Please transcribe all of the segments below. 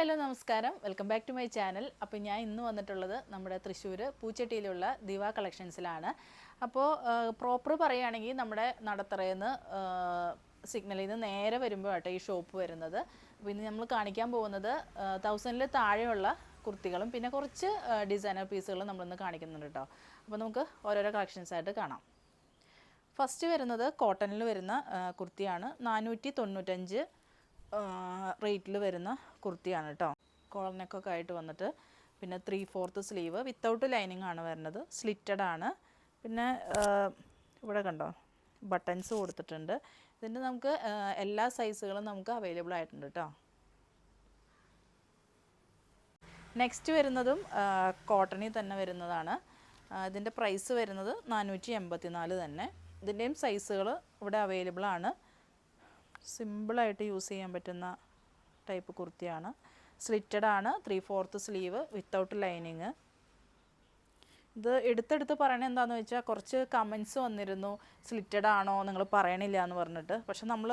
Hello നമസ്കാരം. Welcome back to my channel അപ്പോൾ ഞാൻ ഇന്ന് വന്നിട്ടുള്ളത് നമ്മുടെ തൃശ്ശൂർ പൂച്ചട്ടിയിലുള്ള ദിവ കളക്ഷൻസിലാണ്. അപ്പോൾ പ്രോപ്പർ പറയുകയാണെങ്കിൽ നമ്മുടെ നടത്തറയിൽ നിന്ന് സിഗ്നലിൽ നിന്ന് നേരെ വരുമ്പോൾ ആട്ടെ ഈ ഷോപ്പ് വരുന്നത്. അപ്പോൾ ഇന്ന് നമ്മൾ കാണിക്കാൻ പോകുന്നത് തൗസൻഡിൽ താഴെയുള്ള കുർത്തികളും പിന്നെ കുറച്ച് ഡിസൈനർ പീസുകളും നമ്മളിന്ന് കാണിക്കുന്നുണ്ട് കേട്ടോ അപ്പോൾ നമുക്ക് ഓരോരോ കളക്ഷൻസ് ആയിട്ട് കാണാം. ഫസ്റ്റ് വരുന്നത് കോട്ടണിൽ വരുന്ന കുർത്തിയാണ്. നാനൂറ്റി തൊണ്ണൂറ്റഞ്ച് റേറ്റിൽ വരുന്ന കുർത്തിയാണ് കേട്ടോ കോളർ നെക്കൊക്കെ ആയിട്ട് വന്നിട്ട് പിന്നെ three fourth sleeve without lining ആണ് വരുന്നത് സ്ലിറ്റഡ് ആണ്. പിന്നെ ഇവിടെ കണ്ടോ? ബട്ടൺസ് കൊടുത്തിട്ടുണ്ട്. ഇതിന്റെ നമുക്ക് എല്ലാ സൈസുകളും നമുക്ക് അവൈലബിൾ ആയിട്ടുണ്ട് കേട്ടോ നെക്സ്റ്റ് വരുന്നതും കോട്ടണിൽ തന്നെ വരുന്നതാണ്. ഇതിന്റെ പ്രൈസ് വരുന്നത് നാനൂറ്റി എൺപത്തി നാല് തന്നെ. ഇതിന്റെയും സൈസുകൾ ഇവിടെ അവൈലബിൾ ആണ്. സിമ്പിളായിട്ട് യൂസ് ചെയ്യാൻ പറ്റുന്ന ടൈപ്പ് കുർത്തിയാണ്. സ്ലിറ്റഡ് ആണ്. Three fourth sleeve without lining. ഇത് എടുത്തെടുത്ത് പറയണത് എന്താണെന്ന് വെച്ചാൽ കുറച്ച് കമൻസ് വന്നിരുന്നു. സ്ലിറ്റഡ് ആണോ നിങ്ങൾ പറയണില്ല എന്ന് പറഞ്ഞിട്ട്. പക്ഷെ നമ്മൾ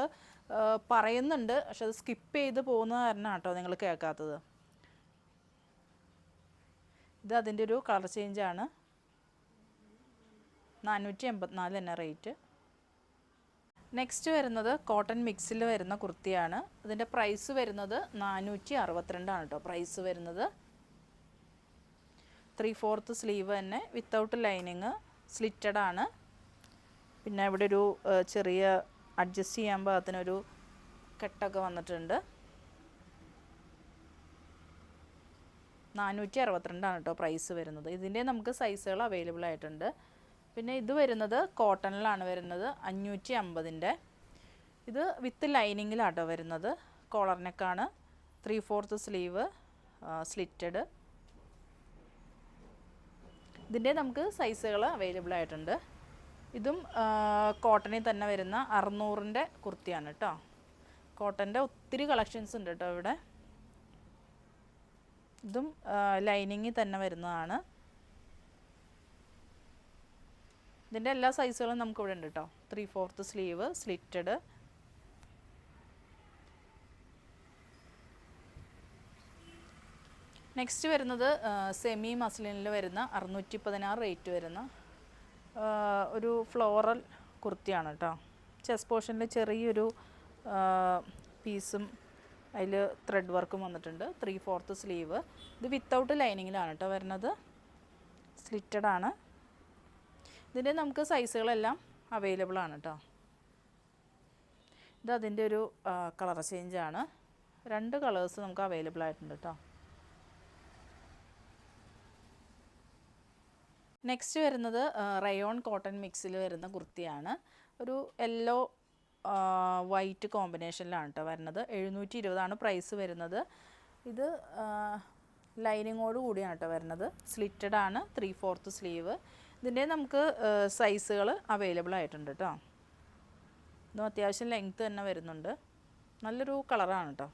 പറയുന്നുണ്ട്. പക്ഷെ അത് സ്കിപ്പ് ചെയ്ത് പോകുന്ന കാരണം കേട്ടോ നിങ്ങൾ കേൾക്കാത്തത്. ഇത് അതിന്റെ ഒരു കളർ ചേഞ്ചാണ് നാനൂറ്റി എൺപത്തിനാല് തന്നെ റേറ്റ് നെക്സ്റ്റ് വരുന്നത് കോട്ടൺ മിക്സിൽ വരുന്ന കുർത്തിയാണ്. ഇതിന്റെ പ്രൈസ് വരുന്നത് നാനൂറ്റി അറുപത്തിരണ്ടാണ് കേട്ടോ പ്രൈസ് വരുന്നത് ത്രീ ഫോർത്ത് സ്ലീവ് തന്നെ വിത്തൗട്ട് ലൈനിങ് സ്ലിറ്റഡ് ആണ്. പിന്നെ ഇവിടെ ഒരു ചെറിയ അഡ്ജസ്റ്റ് ചെയ്യാൻ പാകത്തിനൊരു കെട്ടൊക്കെ വന്നിട്ടുണ്ട്. നാനൂറ്റി അറുപത്തിരണ്ടാണ് കേട്ടോ പ്രൈസ് വരുന്നത്. ഇതിന്റെ നമുക്ക് സൈസുകൾ അവൈലബിൾ ആയിട്ടുണ്ട്. പിന്നെ ഇത് വരുന്നത് കോട്ടണിലാണ് വരുന്നത് അഞ്ഞൂറ്റി അമ്പതിന്റെ. ഇത് വിത്ത് ലൈനിങ്ങിലാട്ടോ വരുന്നത്. Collar three fourth sleeve slitted. ഇതിന്റെ നമുക്ക് സൈസുകൾ അവൈലബിൾ ആയിട്ടുണ്ട്. ഇതും കോട്ടണിൽ തന്നെ വരുന്ന അറുന്നൂറിന്റെ കുർത്തിയാണ് കേട്ടോ കോട്ടന്റെ ഒത്തിരി കളക്ഷൻസ് ഉണ്ട് കേട്ടോ ഇവിടെ. ഇതും ലൈനിങ്ങിൽ തന്നെ വരുന്നതാണ്. ഇതിന്റെ എല്ലാ സൈസുകളും നമുക്ക് ഇവിടെ ഉണ്ട് കേട്ടോ three fourth sleeve slitted next വരുന്നത് സെമി മസ്ലിനിൽ വരുന്ന അറുന്നൂറ്റി പതിനാറ് റേറ്റ് വരുന്ന ഒരു ഫ്ലോറൽ കുർത്തിയാണ് കേട്ടോ ചെസ് പോർഷനിൽ ചെറിയൊരു പീസും അതിൽ ത്രെഡ് വർക്കും വന്നിട്ടുണ്ട്. ത്രീ ഫോർത്ത് സ്ലീവ് ഇത് വിത്തൗട്ട് ലൈനിങ്ങിലാണ് കേട്ടോ വരുന്നത്. സ്ലിറ്റഡ് ആണ്. ഇതിന്റെ നമുക്ക് സൈസുകളെല്ലാം അവൈലബിൾ ആണ് കേട്ടോ ഇത് അതിന്റെ ഒരു കളർ ചേഞ്ചാണ് രണ്ട് കളേഴ്സ് നമുക്ക് അവൈലബിൾ ആയിട്ടുണ്ട് കേട്ടോ നെക്സ്റ്റ് വരുന്നത് റയോൺ കോട്ടൺ മിക്സിൽ വരുന്ന കുർത്തിയാണ്. ഒരു യെല്ലോ വൈറ്റ് കോമ്പിനേഷനിലാണ് കേട്ടോ വരുന്നത്. എഴുന്നൂറ്റി ഇരുപതാണ് പ്രൈസ് വരുന്നത്. ഇത് ലൈനിങ്ങോട് കൂടിയാണ് കേട്ടോ വരുന്നത്. സ്ലിറ്റഡ് ആണ് ത്രീ ഫോർത്ത് സ്ലീവ് ഇതിന്റെ നമുക്ക് സൈസുകൾ അവൈലബിൾ ആയിട്ടുണ്ട് കേട്ടോ ഇതും അത്യാവശ്യം ലെങ്ത്ത് തന്നെ വരുന്നുണ്ട്. നല്ലൊരു കളറാണ് കേട്ടോ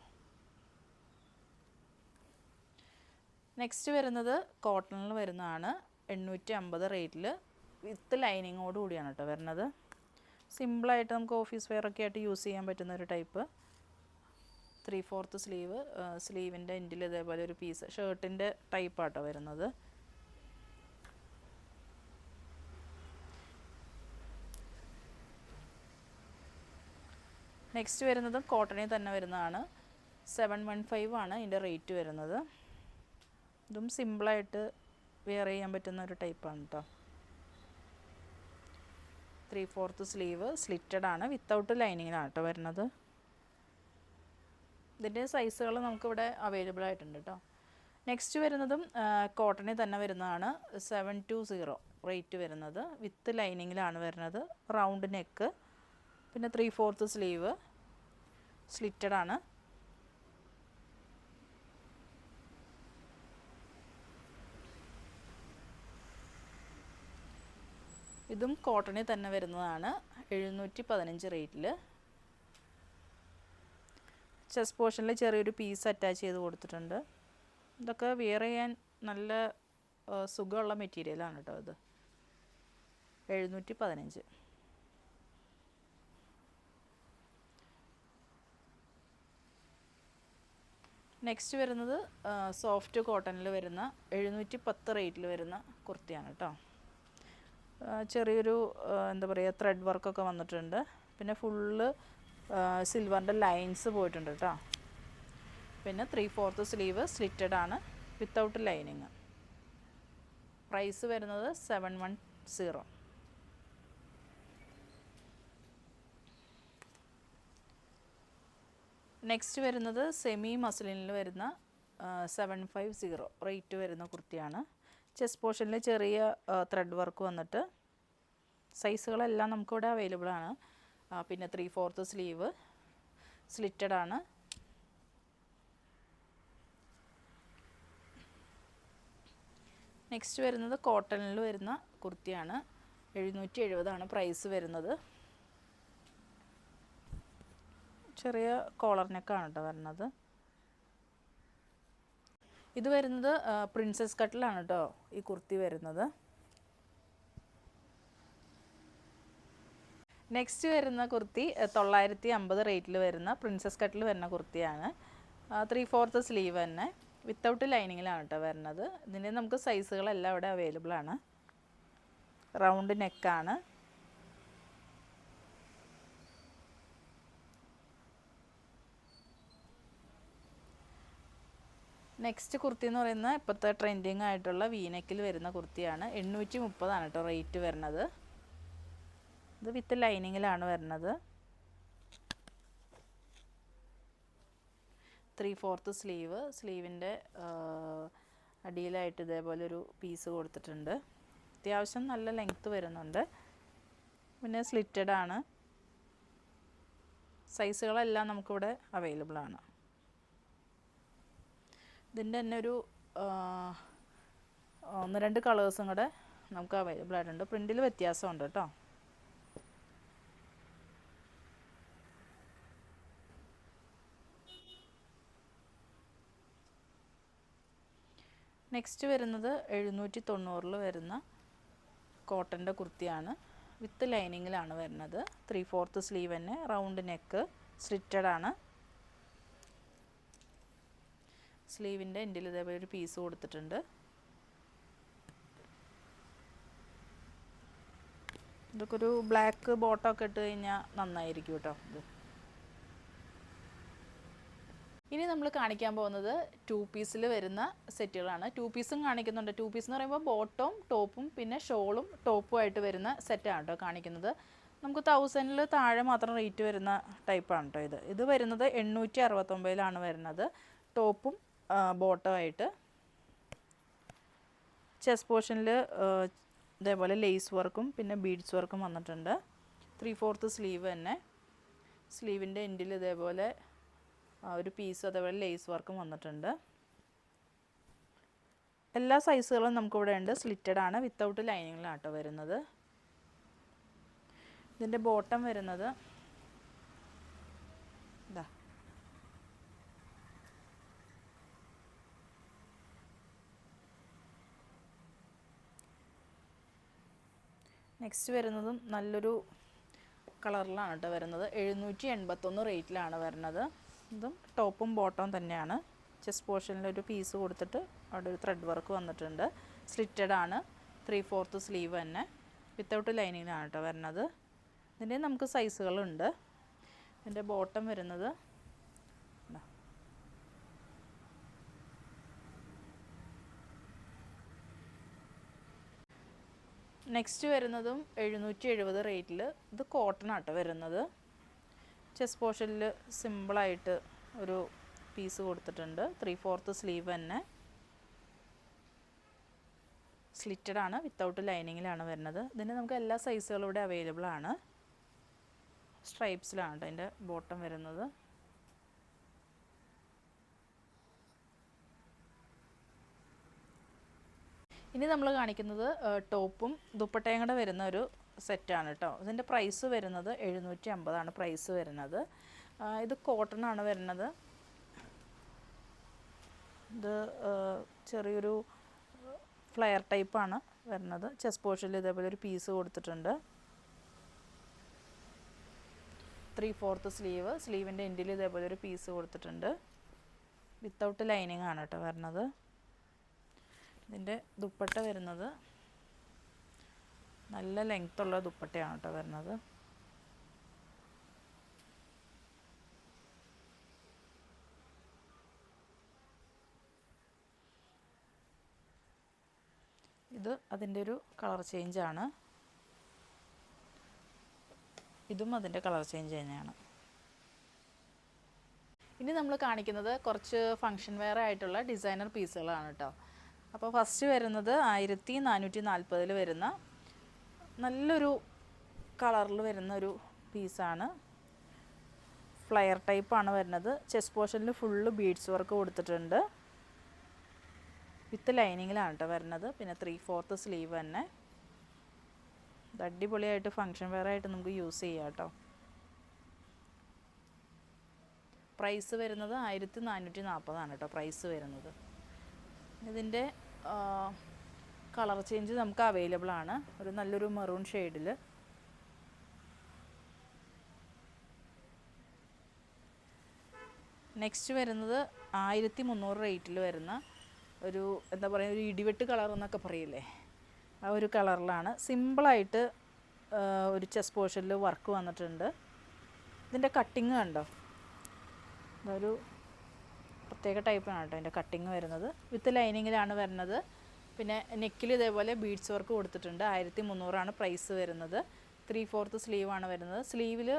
നെക്സ്റ്റ് വരുന്നത് കോട്ടണിൽ വരുന്നതാണ്. എണ്ണൂറ്റി അമ്പത് റേറ്റിൽ വിത്ത് ലൈനിങ്ങോട് കൂടിയാണ് കേട്ടോ വരുന്നത്. സിമ്പിളായിട്ട് നമുക്ക് ഓഫീസ് വെയർ ഒക്കെ ആയിട്ട് യൂസ് ചെയ്യാൻ പറ്റുന്ന ഒരു ടൈപ്പ് ത്രീ ഫോർത്ത് സ്ലീവ് സ്ലീവിന്റെ എൻഡിൽ ഇതേപോലെ ഒരു പീസ് ഷർട്ടിന്റെ ടൈപ്പാട്ടോ വരുന്നത്. നെക്സ്റ്റ് വരുന്നത് കോട്ടണിൽ തന്നെ വരുന്നതാണ്. സെവൻ വൺ ഫൈവ് ആണ് ഇതിന്റെ റേറ്റ് വരുന്നത്. ഇതും സിമ്പിളായിട്ട് വെയർ ചെയ്യാൻ പറ്റുന്ന ഒരു ടൈപ്പാണ് കേട്ടോ ത്രീ ഫോർത്ത് സ്ലീവ് സ്ലിറ്റഡ് ആണ്. വിത്തൗട്ട് ലൈനിങ്ങിലാണ് കേട്ടോ വരുന്നത്. ഇതിന്റെ സൈസുകൾ നമുക്കിവിടെ അവൈലബിൾ ആയിട്ടുണ്ട് കേട്ടോ നെക്സ്റ്റ് വരുന്നതും കോട്ടണിൽ തന്നെ വരുന്നതാണ്. സെവൻ ടു സീറോ റേറ്റ് വരുന്നത്. വിത്ത് ലൈനിങ്ങിലാണ് വരുന്നത്. റൗണ്ട് നെക്ക് പിന്നെ ത്രീ ഫോർത്ത് സ്ലീവ് സ്ലിറ്റഡ് ആണ്. ഇതും കോട്ടണിൽ തന്നെ വരുന്നതാണ്. എഴുന്നൂറ്റി പതിനഞ്ച് റേറ്റിൽ ചെസ് പോർഷനിൽ ചെറിയൊരു പീസ് അറ്റാച്ച് ചെയ്ത് കൊടുത്തിട്ടുണ്ട്. ഇതൊക്കെ വിയർ ചെയ്യാൻ നല്ല സുഖമുള്ള മെറ്റീരിയലാണ് കേട്ടോ ഇത്. എഴുന്നൂറ്റി പതിനഞ്ച് നെക്സ്റ്റ് വരുന്നത് സോഫ്റ്റ് കോട്ടണിൽ വരുന്ന എഴുന്നൂറ്റി പത്ത് റേറ്റിൽ വരുന്ന കുർത്തിയാണ് കേട്ടോ ചെറിയൊരു എന്താ പറയുക ത്രെഡ് വർക്കൊക്കെ വന്നിട്ടുണ്ട്. പിന്നെ ഫുള്ള് സിൽവറിന്റെ ലൈൻസ് പോയിട്ടുണ്ട് കേട്ടോ പിന്നെ ത്രീ ഫോർത്ത് സ്ലീവ് സ്ലിറ്റഡ് ആണ് വിത്തൗട്ട് ലൈനിങ് പ്രൈസ് വരുന്നത് സെവൻ വൺ സീറോ നെക്സ്റ്റ് വരുന്നത് സെമി മസ്ലിനിൽ വരുന്ന സെവൻ ഫൈവ് സീറോ റേറ്റ് വരുന്ന കുർത്തിയാണ്. ചെസ്റ്റ് പോർഷനിൽ ചെറിയ ത്രെഡ് വർക്ക് വന്നിട്ട് സൈസുകളെല്ലാം നമുക്കിവിടെ അവൈലബിൾ ആണ്. പിന്നെ ത്രീ ഫോർത്ത് സ്ലീവ് സ്ലിറ്റഡ് ആണ്. നെക്സ്റ്റ് വരുന്നത് കോട്ടണിൽ വരുന്ന കുർത്തിയാണ്. എഴുന്നൂറ്റി എഴുപതാണ് പ്രൈസ് വരുന്നത്. ചെറിയ കോളർ കേട്ടോ വരുന്നത്. ഇത് വരുന്നത് പ്രിൻസസ് കട്ടിലാണ് കേട്ടോ ഈ കുർത്തി വരുന്നത്. നെക്സ്റ്റ് വരുന്ന കുർത്തി തൊള്ളായിരത്തി അമ്പത് റേറ്റിൽ വരുന്ന പ്രിൻസസ് കട്ടിൽ വരുന്ന കുർത്തിയാണ്. ത്രീ ഫോർത്ത് സ്ലീവ് തന്നെ. വിത്തൗട്ട് ലൈനിങ്ങിലാണ് കേട്ടോ വരുന്നത്. ഇതിന്റെ നമുക്ക് സൈസുകളെല്ലാം ഇവിടെ അവൈലബിൾ ആണ് റൗണ്ട് നെക്കാണ് നെക്സ്റ്റ് കുർത്തി എന്ന് പറയുന്നത് ഇപ്പോഴത്തെ ട്രെൻഡിങ് ആയിട്ടുള്ള വീനെക്കിൽ വരുന്ന കുർത്തിയാണ് എണ്ണൂറ്റി മുപ്പതാണ് കേട്ടോ റേറ്റ് വരുന്നത്. ഇത് വിത്ത് ലൈനിങ്ങിലാണ് വരുന്നത്. ത്രീ ഫോർത്ത് സ്ലീവ് സ്ലീവിന്റെ അടിയിലായിട്ട് ഇതേപോലെ ഒരു പീസ് കൊടുത്തിട്ടുണ്ട്. അത്യാവശ്യം നല്ല ലെങ്ത്ത് വരുന്നുണ്ട്. പിന്നെ സ്ലിറ്റഡ് ആണ്. സൈസുകളെല്ലാം നമുക്കിവിടെ അവൈലബിൾ ആണ്. ഇതിന്റെ തന്നെ ഒരു ഒന്ന് രണ്ട് കളേഴ്സും കൂടെ നമുക്ക് അവൈലബിൾ ആയിട്ടുണ്ട്. പ്രിന്റിൽ വ്യത്യാസമുണ്ട് കേട്ടോ. നെക്സ്റ്റ് വരുന്നത് എഴുന്നൂറ്റി തൊണ്ണൂറിൽ വരുന്ന കോട്ടന്റെ കുർത്തിയാണ്. വിത്ത് ലൈനിങ്ങിലാണ് വരുന്നത്. ത്രീ ഫോർത്ത് സ്ലീവ് തന്നെ. റൗണ്ട് നെക്ക് സ്ലിറ്റഡ് ആണ്. സ്ലീവിന്റെ എൻഡിൽ ഇതേപോലെ ഒരു പീസ് കൊടുത്തിട്ടുണ്ട്. ഇതൊക്കെ ഒരു ബ്ലാക്ക് ബോട്ടമൊക്കെ ഇട്ട് കഴിഞ്ഞാൽ നന്നായിരിക്കും കേട്ടോ ഇത്. ഇനി നമ്മൾ കാണിക്കാൻ പോകുന്നത് ടു പീസിൽ വരുന്ന സെറ്റുകളാണ്. ടു പീസും കാണിക്കുന്നുണ്ട്. ടു പീസ് എന്ന് പറയുമ്പോൾ ബോട്ടവും ടോപ്പും പിന്നെ ഷോളും ടോപ്പും ആയിട്ട് വരുന്ന സെറ്റാണ് കേട്ടോ കാണിക്കുന്നത്. നമുക്ക് തൗസൻഡിൽ താഴെ മാത്രം റേറ്റ് വരുന്ന ടൈപ്പാണ് കേട്ടോ ഇത്. ഇത് വരുന്നത് എണ്ണൂറ്റി അറുപത്തൊമ്പതിലാണ് വരുന്നത്. ടോപ്പും ബോട്ടവും ആയിട്ട് ചെസ് പോർഷനിൽ ഇതേപോലെ ലേസ് വർക്കും പിന്നെ ബീഡ്സ് വർക്കും വന്നിട്ടുണ്ട്. ത്രീ ഫോർത്ത് സ്ലീവ് തന്നെ. സ്ലീവിന്റെ എൻഡിൽ ഇതേപോലെ ഒരു പീസ് അതേപോലെ ലേസ് വർക്കും വന്നിട്ടുണ്ട്. എല്ലാ സൈസുകളും നമുക്കിവിടെ ഉണ്ട്. സ്ലിറ്റഡ് ആണ്. വിത്തൗട്ട് ലൈനിങ്ങിലാട്ടോ വരുന്നത്. ഇതിന്റെ ബോട്ടം വരുന്നത്. ഇതാ. നെക്സ്റ്റ് വരുന്നതും നല്ലൊരു കളറിലാണ് കേട്ടോ വരുന്നത്. എഴുന്നൂറ്റി എൺപത്തൊന്ന് റേറ്റിലാണ് വരുന്നത്. ഇതും ടോപ്പും ബോട്ടവും തന്നെയാണ്. ചെസ്റ്റ് പോർഷനിൽ ഒരു പീസ് കൊടുത്തിട്ട് അവിടെ ഒരു ത്രെഡ് വർക്ക് വന്നിട്ടുണ്ട്. സ്ലിറ്റഡ് ആണ്. ത്രീ ഫോർത്ത് സ്ലീവ് തന്നെ വിത്തൗട്ട് ലൈനിങ്ങിലാണ് കേട്ടോ വരുന്നത്. ഇതിന്റെ നമുക്ക് സൈസുകളുണ്ട് ഇതിന്റെ ബോട്ടം വരുന്നത് നെക്സ്റ്റ് വരുന്നതും എഴുന്നൂറ്റി എഴുപത് റേറ്റിൽ ഇത് കോട്ടൺ ആട്ടോ വരുന്നത്. ചെസ്റ്റ് പോർഷനിൽ സിമ്പിളായിട്ട് ഒരു പീസ് കൊടുത്തിട്ടുണ്ട്. ത്രീ ഫോർത്ത് സ്ലീവ് തന്നെ. സ്ലിറ്റഡ് ആണ് വിത്തൗട്ട് ലൈനിങ്ങിലാണ് വരുന്നത്. ഇതിന്റെ നമുക്ക് എല്ലാ സൈസുകളും ഇവിടെ അവൈലബിൾ ആണ്. സ്ട്രൈപ്സിലാണ് കേട്ടോ അതിന്റെ ബോട്ടം വരുന്നത്. ഇനി നമ്മൾ കാണിക്കുന്നത് ടോപ്പും ദുപ്പട്ടയും കൂടെ വരുന്ന ഒരു സെറ്റാണ് കേട്ടോ ഇതിന്റെ പ്രൈസ് വരുന്നത് എഴുന്നൂറ്റി അമ്പതാണ് പ്രൈസ് വരുന്നത് ഇത് കോട്ടൺ ആണ് വരുന്നത്. ഇത് ചെറിയൊരു ഫ്ലെയർ ടൈപ്പാണ് വരുന്നത്. ചെസ് പോർഷനിൽ ഇതേപോലെ ഒരു പീസ് കൊടുത്തിട്ടുണ്ട്. ത്രീ ഫോർത്ത് സ്ലീവ് സ്ലീവിന്റെ എൻഡിൽ ഇതേപോലെ ഒരു പീസ് കൊടുത്തിട്ടുണ്ട്. വിത്തൗട്ട് ലൈനിങ് ആണ് കേട്ടോ വരുന്നത്. ഇതിന്റെ ദുപ്പട്ട വരുന്നത്. നല്ല ലെങ്ത്തുള്ള ദുപ്പട്ടയാണ് കേട്ടോ വരുന്നത്. ഇത് അതിന്റെ ഒരു കളർ ചേഞ്ചാണ് ഇതും അതിന്റെ കളർ ചേഞ്ച് തന്നെയാണ്. ഇനി നമ്മൾ കാണിക്കുന്നത് കുറച്ച് ഫങ്ഷൻ വെയർ ആയിട്ടുള്ള ഡിസൈനർ പീസുകളാണ് കേട്ടോ അപ്പോൾ ഫസ്റ്റ് വരുന്നത് ആയിരത്തി നാനൂറ്റി നാൽപ്പതിൽ വരുന്ന നല്ലൊരു കളറിൽ വരുന്ന ഒരു പീസാണ്. ഫ്ലയർ ടൈപ്പാണ് വരുന്നത്. ചെസ്റ്റ് പോർഷനിൽ ഫുള്ള് ബീഡ്സ് വർക്ക് കൊടുത്തിട്ടുണ്ട്. വിത്ത് ലൈനിങ്ങിലാണ് കേട്ടോ വരുന്നത്. പിന്നെ ത്രീ ഫോർത്ത് സ്ലീവ് തന്നെ. ഇത് അടിപൊളിയായിട്ട് ഫങ്ഷൻ വെയർ ആയിട്ട് നമുക്ക് യൂസ് ചെയ്യാം കേട്ടോ പ്രൈസ് വരുന്നത് ആയിരത്തി നാനൂറ്റി നാൽപ്പതാണ് കേട്ടോ പ്രൈസ് വരുന്നത്. ഇതിന്റെ കളർ ചേഞ്ച് നമുക്ക് അവൈലബിൾ ആണ്. ഒരു നല്ലൊരു മെറൂൺ ഷെയ്ഡിൽ നെക്സ്റ്റ് വരുന്നത് ആയിരത്തി മുന്നൂറ് റേറ്റിൽ വരുന്ന ഒരു എന്താ പറയുക ഒരു ഇടിവെട്ട് കളർ എന്നൊക്കെ പറയില്ലേ? ആ ഒരു കളറിലാണ്. സിമ്പിളായിട്ട് ഒരു ചെസ് പോർഷനിൽ വർക്ക് വന്നിട്ടുണ്ട്. ഇതിന്റെ കട്ടിങ് കണ്ടോ? ഇതൊരു പ്രത്യേക ടൈപ്പാണ് കേട്ടോ. അതിന്റെ കട്ടിങ് വരുന്നത്. വിത്ത് ലൈനിങ്ങിലാണ് വരുന്നത്. പിന്നെ നെക്കിൽ ഇതേപോലെ ബീഡ്സ് വർക്ക് കൊടുത്തിട്ടുണ്ട്. ആയിരത്തി മുന്നൂറാണ് പ്രൈസ് വരുന്നത്. ത്രീ ഫോർത്ത് സ്ലീവാണ് വരുന്നത്. സ്ലീവിൽ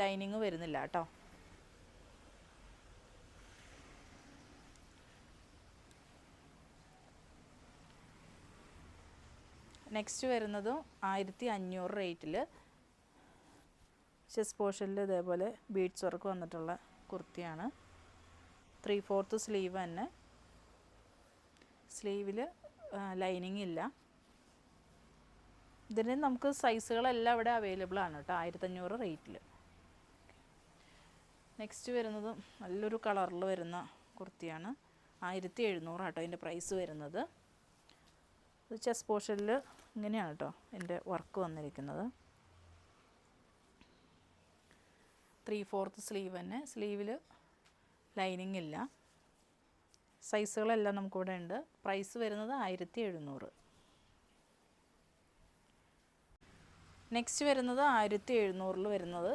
ലൈനിങ് വരുന്നില്ല കേട്ടോ. നെക്സ്റ്റ് വരുന്നതും ആയിരത്തി അഞ്ഞൂറ് റേറ്റിൽ ചെസ് പോർഷനിൽ ഇതേപോലെ ബീഡ്സ് വർക്ക് വന്നിട്ടുള്ള കുർത്തിയാണ്. ത്രീ ഫോർത്ത് സ്ലീവ് തന്നെ. സ്ലീവിൽ ലൈനിങ് ഇല്ല. ഇതിന് നമുക്ക് സൈസുകളെല്ലാം ഇവിടെ അവൈലബിൾ ആണ് കേട്ടോ ആയിരത്തഞ്ഞൂറ് റേറ്റിൽ നെക്സ്റ്റ് വരുന്നത് നല്ലൊരു കളറിൽ വരുന്ന കുർത്തിയാണ്. ആയിരത്തി എഴുന്നൂറ് കേട്ടോ അതിന്റെ പ്രൈസ് വരുന്നത്. ഇത് ചെസ് പോർഷനിൽ ഇങ്ങനെയാണ് കേട്ടോ എന്റെ വർക്ക് വന്നിരിക്കുന്നത്. ത്രീ ഫോർത്ത് സ്ലീവ് തന്നെ. സ്ലീവിൽ ലൈനിങ് ഇല്ല സൈസുകളെല്ലാം നമുക്കിവിടെ ഉണ്ട്. പ്രൈസ് വരുന്നത് ആയിരത്തി എഴുന്നൂറ് നെക്സ്റ്റ് വരുന്നത് ആയിരത്തി എഴുന്നൂറിൽ വരുന്നത്.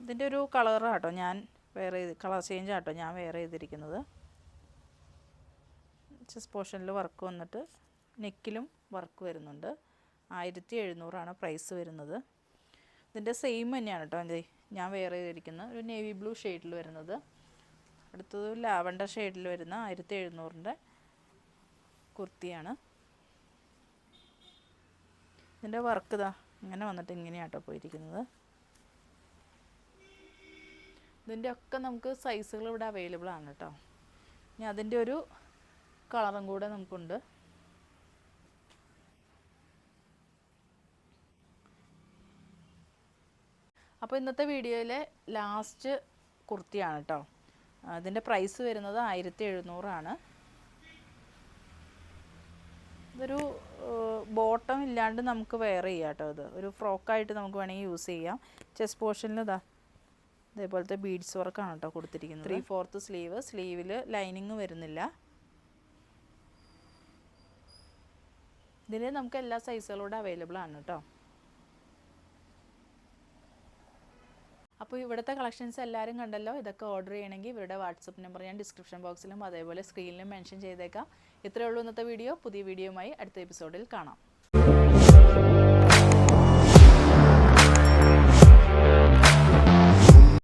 ഇതിന്റെ ഒരു കളറാണ് കേട്ടോ ഞാൻ വേറെ കളർ ചേഞ്ച് ആട്ടോ ഞാൻ വേറെ ചെയ്തിരിക്കുന്നത്. ചെസ് പോർഷനിൽ വർക്ക് വന്നിട്ട് നെക്കിലും വർക്ക് വരുന്നുണ്ട്. ആയിരത്തി എഴുന്നൂറാണ് പ്രൈസ് വരുന്നത്. ഇതിന്റെ സെയിം തന്നെയാണ് കേട്ടോ ഞാൻ വേറെ ചെയ്തിരിക്കുന്നത്. ഒരു നേവി ബ്ലൂ ഷെയ്ഡിൽ വരുന്നത്. അടുത്തത് ലാവണ്ടർ ഷെയ്ഡിൽ വരുന്ന ആയിരത്തി എഴുന്നൂറിന്റെ കുർത്തിയാണ്. ഇതിന്റെ വർക്ക് ഇതാ ഇങ്ങനെ വന്നിട്ട് ഇങ്ങനെയാട്ടോ പോയിരിക്കുന്നത്. ഇതിന്റെ ഒക്കെ നമുക്ക് സൈസുകൾ ഇവിടെ അവൈലബിൾ ആണ് കേട്ടോ. ഇനി അതിന്റെ ഒരു കളറും കൂടെ നമുക്കുണ്ട്. അപ്പോൾ ഇന്നത്തെ വീഡിയോയിലെ ലാസ്റ്റ് കുർത്തിയാണ് കേട്ടോ. അതിന്റെ പ്രൈസ് വരുന്നത് ആയിരത്തി എഴുന്നൂറാണ് ഇതൊരു ബോട്ടം ഇല്ലാണ്ട് നമുക്ക് വെയർ ചെയ്യാം കേട്ടോ ഇത്. ഒരു ഫ്രോക്കായിട്ട് നമുക്ക് വേണമെങ്കിൽ യൂസ് ചെയ്യാം. ചെസ്റ്റ് പോർഷനിൽ ഇതാ ഇതേപോലത്തെ ബീഡ്സ് വർക്കാണ് കേട്ടോ കൊടുത്തിരിക്കുന്നത്. ത്രീ ഫോർത്ത് സ്ലീവ് സ്ലീവിൽ ലൈനിങ് വരുന്നില്ല. ഇതിൽ നമുക്ക് എല്ലാ സൈസുകളൂടെ അവൈലബിൾ ആണ് കേട്ടോ. അപ്പോൾ ഇവിടുത്തെ കളക്ഷൻസ് എല്ലാവരും കണ്ടല്ലോ? ഇതൊക്കെ ഓർഡർ ചെയ്യണമെങ്കിൽ ഇവരുടെ വാട്സപ്പ് നമ്പർ ഞാൻ ഡിസ്ക്രിപ്ഷൻ ബോക്സിലും അതേപോലെ സ്ക്രീനിലും മെൻഷൻ ചെയ്തേക്കാം. ഇത്രയേ ഉള്ളൂ ഇന്നത്തെ വീഡിയോ പുതിയ വീഡിയോയുമായി അടുത്ത എപ്പിസോഡിൽ കാണാം.